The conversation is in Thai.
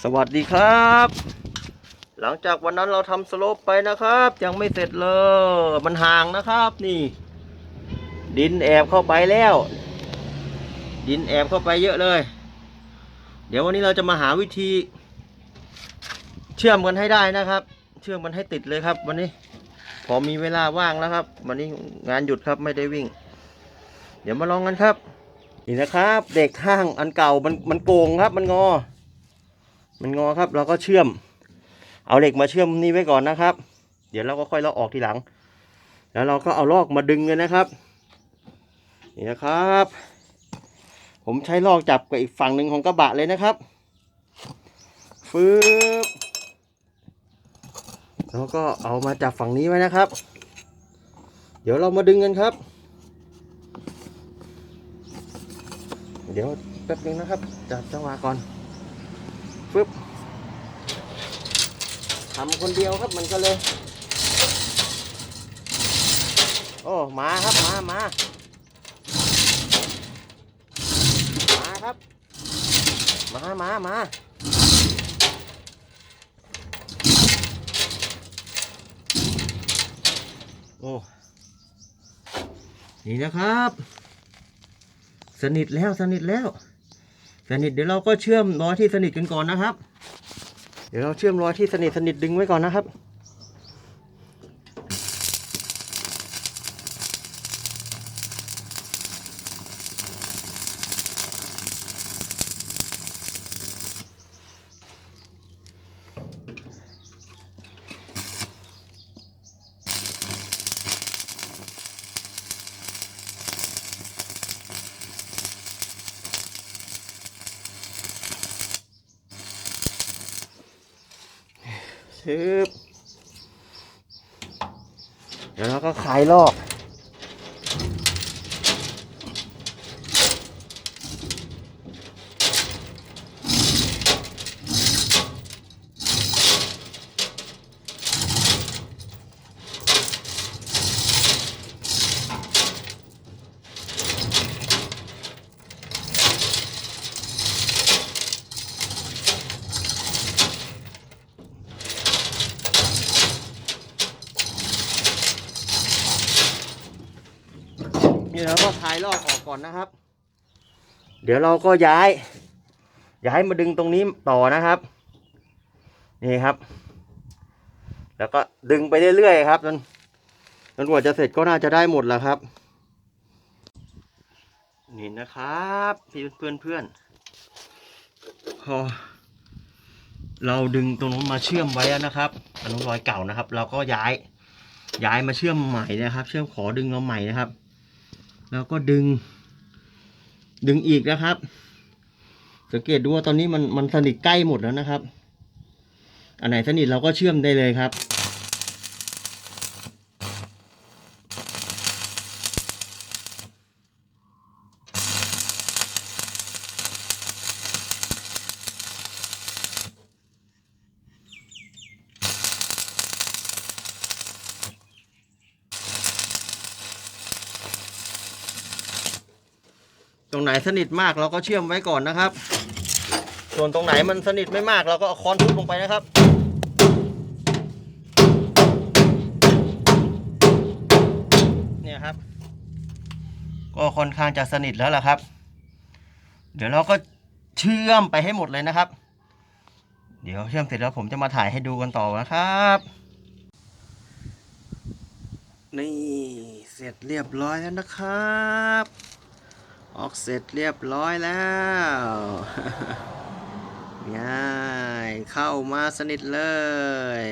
สวัสดีครับ หลังจากวันนั้นเราทำสโลปไปนะครับ ยังไม่เสร็จเลย มันห่างนะครับนี่ ดินแอบเข้าไปแล้ว ดินแอบเข้าไปเยอะเลย เดี๋ยววันนี้เราจะมาหาวิธี เชื่อมกันให้ได้นะครับ เชื่อมกันให้ติดเลยครับ วันนี้ พอมีเวลาว่างแล้วครับ วันนี้งานหยุดครับไม่ได้วิ่ง เดี๋ยวมาลองกันครับ นี่นะครับ เด็กห้างอันเก่ามันมันโกงครับมันงอ มันงอครับ เราก็เชื่อม เอาเหล็กมาเชื่อมนี่ไว้ก่อนนะครับ เดี๋ยวเราก็ค่อยลอกออกทีหลัง แล้วเราก็เอาลอกมาดึงเลยนะครับ นี่นะครับ ผมใช้ลอกจับกับอีกฝั่งหนึ่งของกระบะเลยนะครับฟืบแล้วก็เอามาจับฝั่งนี้ไว้นะครับ เดี๋ยวเรามาดึงกันครับ เดี๋ยวแป๊บนึงนะครับ จับจังหวะก่อน ฟึบทำคนเดียวครับมันก็เลย โอ้มาครับมามามาครับ มามามาโอ้นี่นะครับ สนิทแล้วสนิทแล้ว สนิทเดี๋ยวเราก็เชื่อมร้อยที่สนิทกันก่อนนะครับ เดี๋ยวเราเชื่อมร้อยที่สนิทสนิทดึงไว้ก่อนนะครับ ชึบเดี๋ยวเราก็คลายลอก นี่เราก็คลายลอกออกก่อนนะครับ เดี๋ยวเราก็ย้าย ย้ายมาดึงตรงนี้ต่อนะครับ นี่ครับ แล้วก็ดึงไปเรื่อยๆครับจนจนกว่าจะเสร็จก็น่าจะได้หมดแล้วครับ นี่นะครับพี่เพื่อนเพื่อนๆพอเราดึงตรงนู้นมาเชื่อมไว้นะครับอนนู้นรอยเก่านะครับ เราก็ย้ายย้ายมาเชื่อมใหม่นะครับ เชื่อมขอดึงมาใหม่นะครับ แล้วก็ดึง ดึงอีกนะครับ สังเกตดูว่าตอนนี้มันมันสนิทใกล้หมดแล้วนะครับ อันไหนสนิทเราก็เชื่อมได้เลยครับ ตรงไหนสนิทมากเราก็เชื่อมไว้ก่อนนะครับ ส่วนตรงไหนมันสนิทไม่มากเราก็เอาค้อนทุบลงไปนะครับเนี่ยครับ ก็ค่อนข้างจะสนิทแล้วล่ะครับ เดี๋ยวเราก็เชื่อมไปให้หมดเลยนะครับ เดี๋ยวเชื่อมเสร็จแล้วผมจะมาถ่ายให้ดูกันต่อนะครับ นี่เสร็จเรียบร้อยแล้วนะครับ ออกเสร็จเรียบร้อยแล้วง่ายเข้ามาสนิทเลย